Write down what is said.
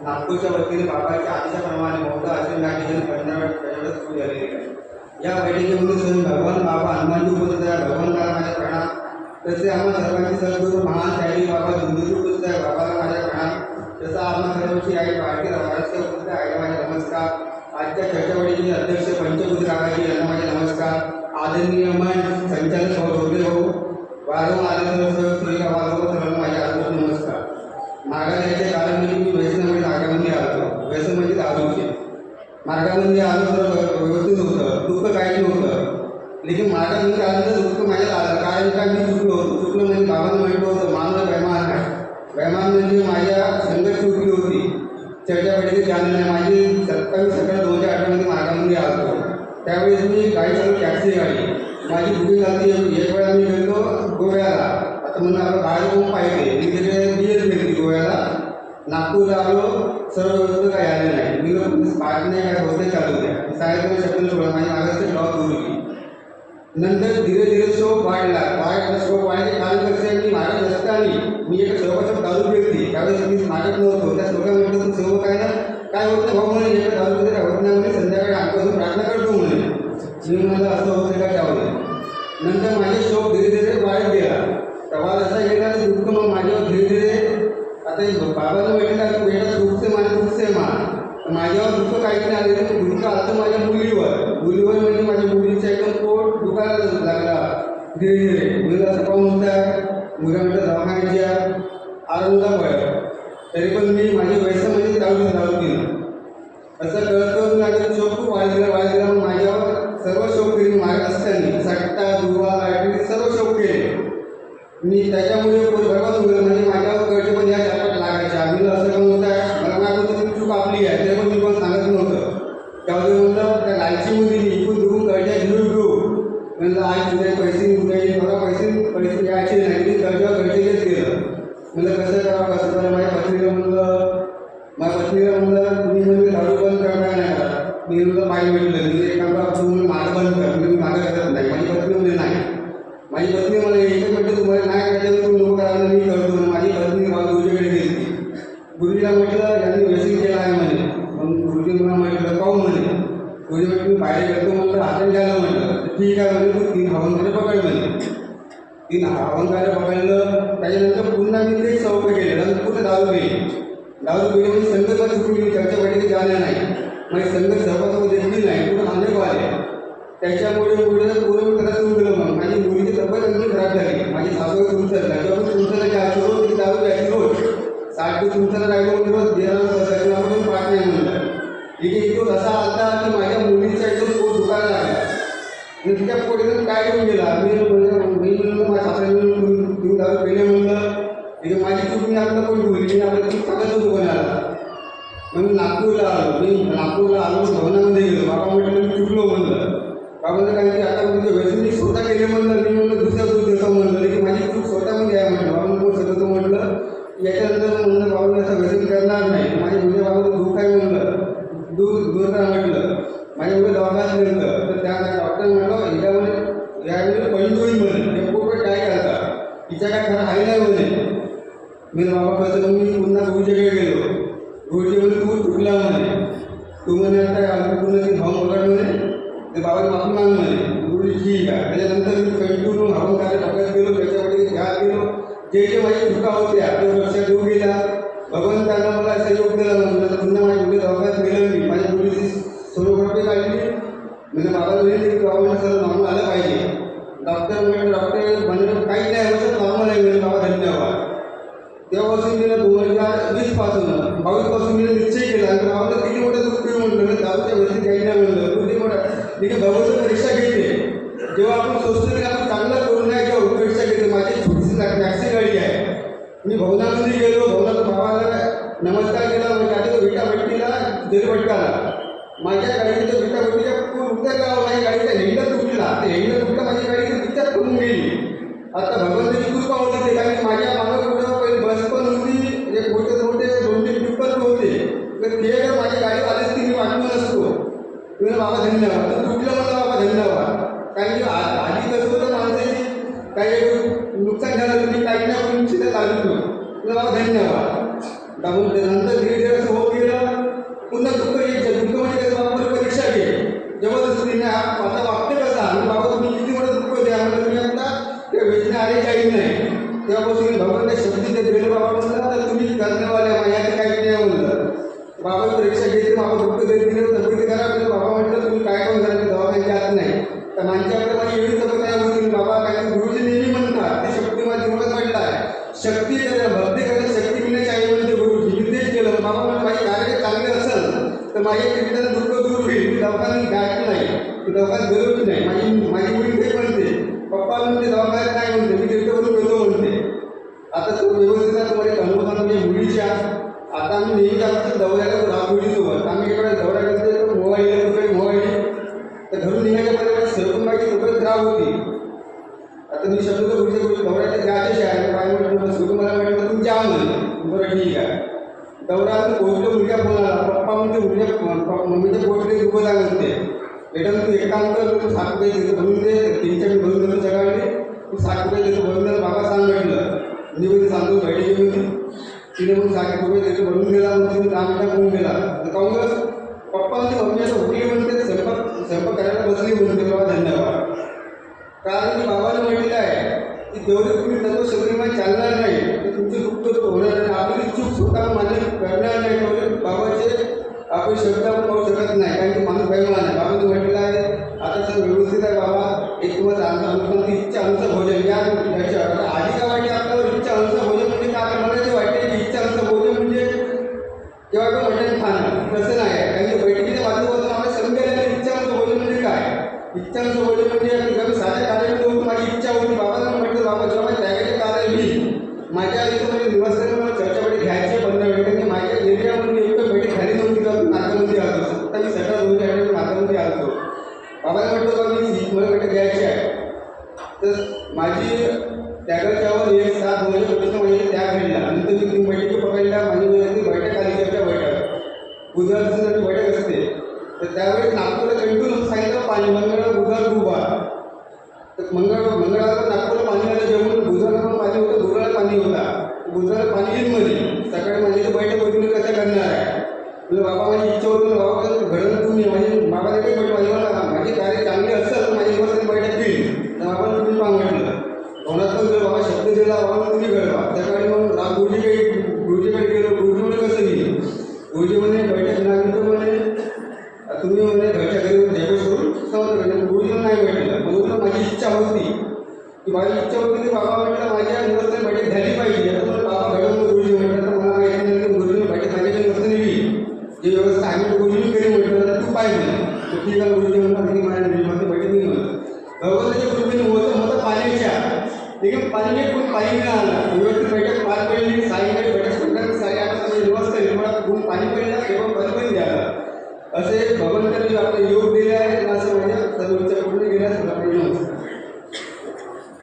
नागपूरच्या वतीने बाबाच्या आदेशाप्रमाणे मोठा असे नागेजन पंधरा सुरू झालेले आहे या बैठकीमध्ये स्वयं भगवान बाबा हनुमानजी उपस्थित आहे भगवानला माझ्या प्रणाम तसे आम्हा सर्वांची सद्गुरू महान शाहीर बाबा धुंदूजी उपस्थित आहे बाबाला माझ्या प्रणाम तसं आम्हा सर्वांची आई भारतीय महाराष्ट्र उपस्थित आहे आईला माझे नमस्कार. आजच्या चर्चावळीचे अध्यक्ष पंचभूत रागाजी यांना माझे नमस्कार. आदरणीय मन संचालक भाऊ ढोबळे भाऊ वारंवार आदरणीय सर्व सुरेखा वारंवार सर्वांना माझे आदर नमस्कार. मागायचे कारण म्हणजे मी व्यसनामध्ये मार्गामध्ये आलो व्यसन म्हणजे दारूचे मार्गामध्ये आलो तर व्यवस्थित होतं दुःख काही नव्हतं. लेकिन मार्गामध्ये आलं तर दुःख माझ्यात आलं कारण का मी चुकलो? होतो चुकलं म्हणजे बाबांना म्हटलं होतं मानव बैमान आहे. बैमान म्हणजे माझ्या संघर्ष चुकली होती. चर्चा बैठकीत झाली नाही. माझी सत्तावीस सतरा दोन हजार आठमध्ये मार्गामध्ये आलो. त्यावेळेस मी गाडी चालू टॅक्सी गाडी. माझी बुकिंग झाली. एक वेळा मी गेलो गोव्याला. आता म्हणून आपण बाहेर होऊन पाहिजे. मी तिथे बी एस गोव्याला. नागपूरला आलो सर्व व्यवस्था काही आले नाही. मी पाच नाही काय होते चालू द्या साडेतीन शब्द सोडा माझी मागास जॉब होऊ गेली नंतर धीरे धीरे शोक वाढला. वाढला शोक वाढले कारण कसं मी की मागत नसताना मी एक सोबत दारू घेतली त्यावेळेस मी मागत नव्हतो. त्या सोबत तू सेवक आहे ना? काय होत? नाही भाऊ म्हणे एका दारू घेतलं काय होत नाही म्हणे संध्याकाळी आमपासून प्रार्थना करतो म्हणे मी म्हणलं असं होतं का? त्यावर नंतर माझे शोक धीरे धीरे वाढत गेला. प्रवास असा गेला की दुःख मग माझ्यावर धीरे धीरे आता हे बाबाला म्हटलं बेटा दुःखचे माझे दुःखचे मा माझ्यावर दुःख काहीच नाही आलेलं दुःख आलं माझ्या मुलीवर. मुलीवर म्हणजे माझ्या मुलीचा एकदम पोट दुखायला लागला धीरे धीरे मुलीला सकाळ म्हणतात मुलगा म्हणतात दवाखान्याच्या आरोग्या बळ तरी पण मी माझी व्यसन म्हणजे दारू दारू पिणं. असं करून माझ्या शोक खूप वाढलेला वाढलेला मग माझ्यावर सर्व शोक तरी मार्ग असताना सट्टा दुवा लाटणी सर्व शोक केले मी त्याच्यामुळे बरोबर होईल म्हणजे माझ्यावर कळते पण या चापात लागायच्या मी असं पण होतं मला मागून तर चूक आपली आहे ते पण मी पण सांगत नव्हतं त्यावेळी म्हणलं त्या लालची मुलीने इकडून दुरून कळच्या घेऊन घेऊ म्हणलं आज तुझे पैसे उद्या मला पैसे पैसे यायचे नाही मी कर्जा कळतेच गेलं म्हणलं कसं करावं कसं करावं माझ्या पत्नीला म्हणलं माझ्या पत्नीला म्हणलं तुम्ही म्हणजे दारू बंद करणार नाही का मी म्हणलं पाहिजे म्हटलं मी एक काम करा तुम्ही मागं बंद कर मी मागं करत नाही माझी पत्नी म्हणजे नाही माझी पत्नी मला एकच म्हटलं तुम्हाला नाही करायचं तुम्ही नको करायला मी करतो म्हणून माझी पत्नी मला गुरुजीकडे गेली गुरुजीला म्हटलं यांनी व्यसन केलं आहे म्हणे मग गुरुजी मला म्हटलं काहून म्हणे गुरुजी म्हटलं मी बाहेर गेलो म्हणलं हातात घ्यायला म्हटलं तर ठीक आहे म्हणे तू तीन हवनकडे पकड म्हणे तीन हवनकडे पकडलं त्याच्यानंतर पुन्हा मी ते सौकं केलं नंतर पुन्हा दारू गेली. दारू पिली म्हणजे संघ पण चुकली मी चर्चा बैठकीत झाले नाही. म्हणजे संघ सहभागामध्ये दिली नाही पुन्हा अनेक आले त्याच्यामुळे पुढे पूर्ण मी त्याला सुरू केलं मग माझी मुलीची तब्येत अजून खराब झाली. माझी सासू तुमचं त्याच्यावर तुमचं घ्यायची रोज ती दारू घ्यायची रोज. साठ ते तुमचं राहिलो म्हणजे रोज देणार बसायचं आपण पाठ नाही म्हणलं. इथे इथून असा आलता की माझ्या मुलीचा एकदम तो दुखायला लागला. आणि तिच्या पोटीतून काय घेऊन गेला मी मी म्हणलं माझ्या सासऱ्याने म्हणलं दारू म्हणलं माझी चूक मी आपलं पोट धुवली मी आपलं चूक सांगत होतो कोणाला मग मी नागपूरला आलो. मी नागपूरला आलो भवनामध्ये गेलो. बाबा म्हटलं मी चुकलो म्हणलं. बाबांना काय की आता म्हणजे व्यसन मी स्वतः केले म्हणलं मी म्हणलं दुसऱ्या दूध देतो म्हणलं की माझी चूक स्वतःमध्ये आहे म्हटलं. बाबा कोण हो, सगळं म्हटलं. याच्यानंतर म्हणलं बाबांना असं व्यसन करणार नाही. माझ्या मुली बाबाला दुःख काय म्हणलं. दूर दूर काय म्हटलं. माझ्या मुलं दवाखान्यात नेलं तर त्या डॉक्टर म्हटलं हिच्यामध्ये यावेळी पंडू होईल म्हणे. ते पोट काय घालता. हिच्या काय खरं आई नाही म्हणे. मी बाबा कसं मी पुन्हा गुरुजीकडे गेलो. गुरुजी म्हणे तू चुकला म्हणे. तू म्हणे आता पूर्ण ती भाऊ पकड म्हणे. ते बाबा माफी माग म्हणे. गुरुजी ठीक आहे. त्याच्यानंतर मी कंटिन्यू हवं कार्य पकडत गेलो त्याच्यामध्ये घ्या गेलो जे जे माझी चुका होत्या ते लक्षात येऊ गेल्या भगवंतानं मला सहयोग दिला म्हणलं पुन्हा माझ्या मुली दवाखान्यात गेलं मी माझ्या मुलीची सोनोग्राफी काढली म्हणजे बाबा म्हणे की बाबा सर नॉर्मल आलं पाहिजे डॉक्टर म्हणजे डॉक्टर म्हणजे काही नाही वर्षात नॉर्मल आहे म्हणजे बाबा धन्यवाद तेव्हापासून मी दोन हजार वीसपासून बावीसपासून मी निश्चय केला आणि बाबाला किती मोठं दुःख पिऊ म्हटलं मी दारूच्या व्यवस्थित काही नाही म्हणलं किती मोठा मी भगवंत परीक्षा घेते जेव्हा आपण सोचतो की आपण चांगलं करू नये किंवा परीक्षा घेते माझी छोटीशी टॅक्सी गाडी आहे मी भवनामध्ये गेलो भवनात बाबाला नमस्कार केला म्हणजे आधी तो विटा भट्टीला जेल भटकाला माझ्या गाडीचं विटा भट्टीच्या पूर्ण उत्तर माझ्या गाडीचा हेंडा तुटला ते याइटर दुखं माझ्या गाडीची विचार करून गेली आता भगवंताची कृपा होती ते कारण माझ्या मागं कुठं पहिले बस पण होती म्हणजे मोठे मोठे दोन तीन ट्रिप पण होते. तर ते जर माझ्या गाडी आली की मी वाटलो नसतो. तुम्ही बाबा धन्यवाद. तर तुटलं म्हणलं बाबा धन्यवाद. कारण की आधी कसं होतं माणसाची काही नुकसान झालं तुम्ही काही ना कोणी तिथे चालू म्हणलं बाबा धन्यवाद. दाबून नंतर धीरे धीरे असं होत गेलं. पुन्हा दुःख यायचं दुःख म्हणजे त्याचा बाबा परीक्षा घे जबरदस्तीने हा माझा वागते कसा आणि बाबा तुम्ही किती मोठं दुःख द्या म्हणजे तुम्ही आता त्या वेदना आले काही नाही तेव्हापासून भगवान शब्दी ते दिले बाबा म्हणलं तर तुम्ही करण्यावाले माझ्यात काही नाही म्हणलं बाबा परीक्षा घेतली बाबा दुःख देत दिले तब्येती करा म्हणजे बाबा म्हटलं तुम्ही काय काम करा दवाखान्यात जात नाही तर माझ्याकडे माझी एवढी तब्येत नाही होती बाबा काय गुरुजी नेहमी म्हणतात ती शक्ती माझी जीवनात पडला आहे शक्ती करा भक्ती करायची शक्ती मिळणे चाहिए म्हणते गुरुजी मी तेच केलं बाबा म्हणजे माझे कार्य चांगले असेल तर माझ्या कीर्तन दुःख दूर होईल मी दवाखान्यात गाठ नाही मी दवाखान्यात गेलोच नाही माझी माझी मुली ते म्हणते पप्पा म्हणते दवाखान्यात नाही म्हणते मी तीर्थवरून गेलो म्हणते आता तो व्यवस्थित आहे तुम्हाला अनुभव सांगतो म्हणजे मुलीच्या आता आम्ही नेहमी जातो दौऱ्याला राम मुलीसोबत आम्ही इकडे दौरा करतो मोबाईल रुपये मोबाईल तर घरून निघायच्या पहिले सरकुंबाची तब्येत खराब होती आता मी शब्द गुरुच्या गुरु दौऱ्याच्या जायचे आहे काय म्हटलं सुरू मला म्हटलं तुम्ही जा म्हणलं बरं ठीक आहे. दौरा पोहोचलो मुलगा फोन पप्पा म्हणजे मुलगा मम्मीच्या पोहोचले दुखत लागत ते बेटा तू एक काम कर तू सात रुपये देतो भरून दे तीनच्या मी भरून देतो सगळ्यांनी तू सात रुपये देतो भरून दे बाबा सांग म्हटलं. मी म्हणजे सांगतो भेटी घेऊन तिने मग सात रुपये देतो भरून गेला मग तिने दहा मिनिटात होऊन गेला तर काँग्रेस पप्पा म्हणजे मम्मी असं उठली म्हणते स्वयंपाक स्वयंपाक करायला बसली म्हणते बाबा धन्यवाद. कारण की बाबाने म्हटलेलं आहे की जेवढे तुम्ही तत्व शरीरमध्ये चालणार नाही तर तुमची दुःख तर होणार नाही. आपली चूक स्वतः मान्य करणार नाही तेवढे बाबाचे आपण शब्द आपण पाहू शकत नाही. कारण की माणूस बैमाना आहे बाबाने म्हटलेलं आहे आता सर व्यवस्थित आहे बाबा. एक तुम्हाला आमचा अनुसार इच्छा अनुसार भोजन या याच्या आधी काय वाटते आपल्यावर इच्छा अनुसार भोजन म्हणजे काय? आता मला जे वाटते की इच्छा अनुसार भोजन म्हणजे किंवा आपण मटण खाणं तसं नाही आहे. कारण की बैठकीच्या माध्यमातून आम्हाला समजायला इच्छा अनुसार भोजन म्हणजे काय? इच्छांचं भोजन म्हणजे आम्ही जेव्हा साध्या कार्यामध्ये होतो माझी इच्छा होती बाबांना म्हटलं बाबा जेव्हा त्यागाचे कार्य मी माझ्या इथं म्हणजे निवासस्थानी मला चर्चा बैठक घ्यायची पंधरा मिनिटं म्हणजे माझ्या एरियामध्ये एकटं बैठक खाली नव्हती का नाकामध्ये आलो फक्त मी सगळ्या दोन त्यावेळेस नाकामध्ये आलो बाबाला म्हटलं बाबा मी ही मला बैठक घ्यायची आहे तर माझी त्यागाच्यावर एक सात दोन हजार चोवीस महिने त्याग घडला नंतर मी तीन बैठकी पकडल्या माझी म्हणजे बैठक आली चर्चा बैठक बुधवारची बैठक असते त्यावेळी नागपूरला कंटिन्यू सांगितलं पाणी मंगळ बुधवार गुरुवार तर मंगळ मंगळवार नागपूरला पाणी आलं जेवण बुधवारला पण पाणी होतं गुरुवारला पाणी होता. बुधवारला पाणी येईल मध्ये सकाळी माझी तर बैठक होती मी कसं करणार आहे? म्हणजे बाबा माझी इच्छा होती. बाबा कसं घडलं तुम्ही. माझी बाबाने काही बैठक माझी मला माझी कार्य चांगली असतं तर माझी दिवस बैठक येईल तर बाबा तुम्ही पहा म्हटलं कोणात जर बाबा शब्द दिला बाबा की माझी बाबा म्हटलं माझ्या नसते बैठक झाली पाहिजे. तर बाबा गुरुजी म्हटलं तर मला माहिती नाही की गुरुजी बैठक माझ्याकडे नसते नेली जी म्हटलं तर तू पाहिजे गुरुजी म्हणतात की माझ्या निर्माण बैठक मी म्हणतात भगवंताच्या गुरुजीने होतं होतं पाण्याच्या लेकिन पाणी में पार पड़ी लेकिन सारी बड़ी बैठक संघटन सारी आता तुम्हें निवास करेल थोड़ा पण द्यायला असे भगवंतांनी आपले योग दिले आहेत असं म्हणजे सर्वोच्च पूर्ण गेल्या सगळ्या